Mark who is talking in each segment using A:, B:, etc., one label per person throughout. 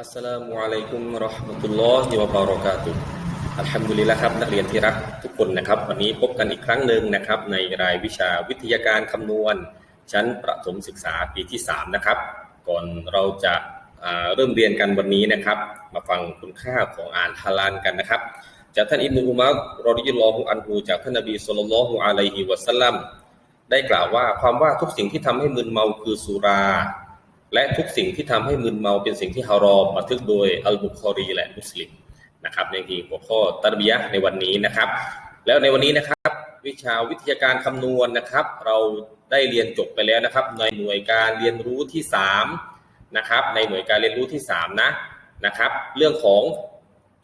A: อัสสลามุอะลัยกุมราะห์มะตุลลอฮิวะบารอกาตุอัลฮัมดุลิลละครับ นักเรียนที่รักทุกคนนะครับ วันนี้พบกันอีกครั้งหนึ่งนะครับ ในรายวิชาวิทยาการคำนวณ ชั้นประถมศึกษาปีที่ 3 นะครับ ก่อนเราจะเริ่มเรียนกันวันนี้นะครับ มาฟังคุณค่าของอ่านฮาลาลกันนะครับ จากท่านอิบนุอุมัรรอดิยัลลอฮุอันฮูจากท่านนบีศ็อลลัลฮุอะลัยฮิวะซัลลัมได้กล่าวว่าความว่าทุกสิ่งที่ทำให้มึนเมาคือสุรา และทุกสิ่งที่ทำให้มึนเมาเป็นสิ่งที่ฮารอมบันทึกโดยอัลบุคอรีและมุสลิมนะครับในที่หัวข้อตรบียะในวันนี้นะครับ แล้วในวันนี้นะครับ วิชาวิทยาการคำนวณนะครับ เราได้เรียนจบไปแล้วนะครับ ในหน่วยการเรียนรู้ที่3นะครับในหน่วยการเรียนรู้ที่3นะนะครับ เรื่องของ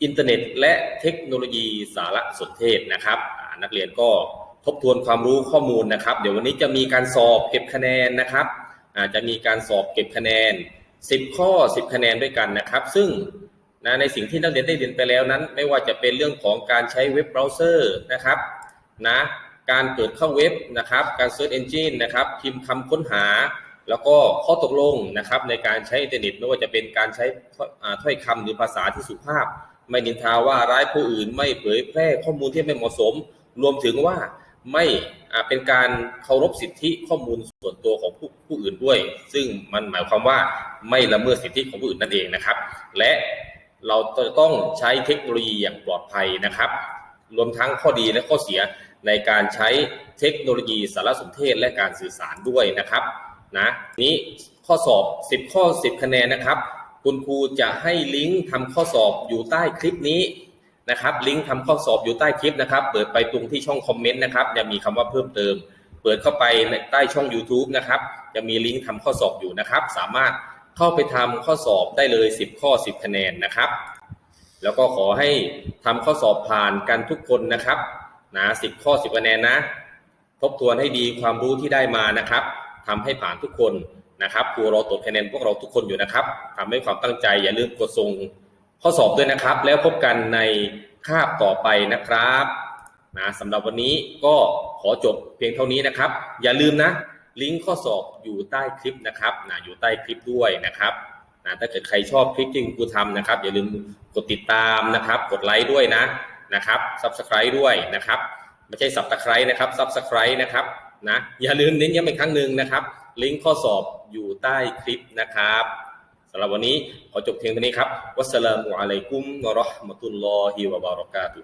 A: อินเทอร์เน็ต และเทคโนโลยีสารสนเทศนะครับ นักเรียนก็ทบทวนความรู้ข้อมูลนะครับ เดี๋ยววันนี้จะมีการสอบเก็บคะแนนนะครับ อาจจะมีการสอบเก็บคะแนน 10 ข้อ 10 คะแนนด้วยกันนะครับ ซึ่งนะในสิ่งที่นักเรียนได้เรียนไปแล้วนั้น ไม่ว่าจะเป็นเรื่องของการใช้เว็บเบราว์เซอร์นะครับนะการเปิดเข้าเว็บนะครับ การ Search Engine นะครับพิมพ์คำค้นหา แล้วก็ข้อตกลงนะครับ ในการใช้อินเทอร์เน็ตไม่ว่าจะเป็นการใช้ถ้อยอ่าถ้อยคำหรือภาษาที่สุภาพ ไม่นินทาว่าร้ายผู้อื่น ไม่เผยแพร่ข้อมูลที่ไม่เหมาะสม รวมถึงว่าไม่เป็นการเคารพสิทธิข้อมูลส่วนตัวของผู้ ผู้อื่นด้วย ซึ่งมันหมายความว่าไม่ละเมิดสิทธิของผู้อื่นนั่นเองนะครับ และเราจะต้องใช้เทคโนโลยีอย่างปลอดภัยนะครับ รวมทั้งข้อดีและข้อเสียในการใช้เทคโนโลยีสารสนเทศและการสื่อสารด้วยนะครับนะนี้ข้อสอบ 10 ข้อ 10 คะแนนนะครับ คุณครูจะให้ลิงก์ทำข้อสอบอยู่ใต้คลิปนี้นะครับ ลิงก์ทำข้อสอบอยู่ใต้คลิปนะครับ เปิดไปตรงที่ช่องคอมเมนต์นะครับจะมีคำว่าเพิ่มเติม เปิดเข้าไปใต้ช่อง YouTube นะครับ จะมีลิงก์ทำข้อสอบอยู่นะครับ สามารถเข้าไปทำข้อสอบได้เลย 10 ข้อ 10 คะแนนนะครับ แล้วก็ขอให้ทำข้อสอบผ่านกันทุกคนนะครับนะ10 ข้อ 10 คะแนนนะ ทบทวนให้ดีความรู้ที่ได้มานะครับทำให้ผ่านทุกคนนะครับครูรอตรวจคะแนนพวกเราทุกคนอยู่นะครับทำให้ความตั้งใจอย่าลืมกดส่งข้อสอบด้วยนะครับ แล้วพบกันในคาบต่อไปนะครับนะสำหรับวันนี้ก็ ขอจบเพียงเท่านี้นะครับ อย่าลืมนะ ลิงก์ข้อสอบอยู่ใต้คลิปนะครับนะอยู่ใต้คลิปด้วยนะครับนะถ้าเกิดใครชอบคลิปที่คุณครูทำนะครับ อย่าลืมกดติดตามนะครับ กดไลค์ด้วยนะนะครับ subscribe ด้วยนะครับ ไม่ใช่ subscribe นะครับ subscribe นะครับนะอย่าลืมเน้นย้ำอีกครั้งหนึ่งนะครับ ลิงก์ข้อสอบอยู่ใต้คลิปนะครับสำหรับวันนี้ขอจบเพียงเท่านี้ครับ วัสสลามุอะลัยกุมวะราะห์มะตุลลอฮิวะบารอกาตุ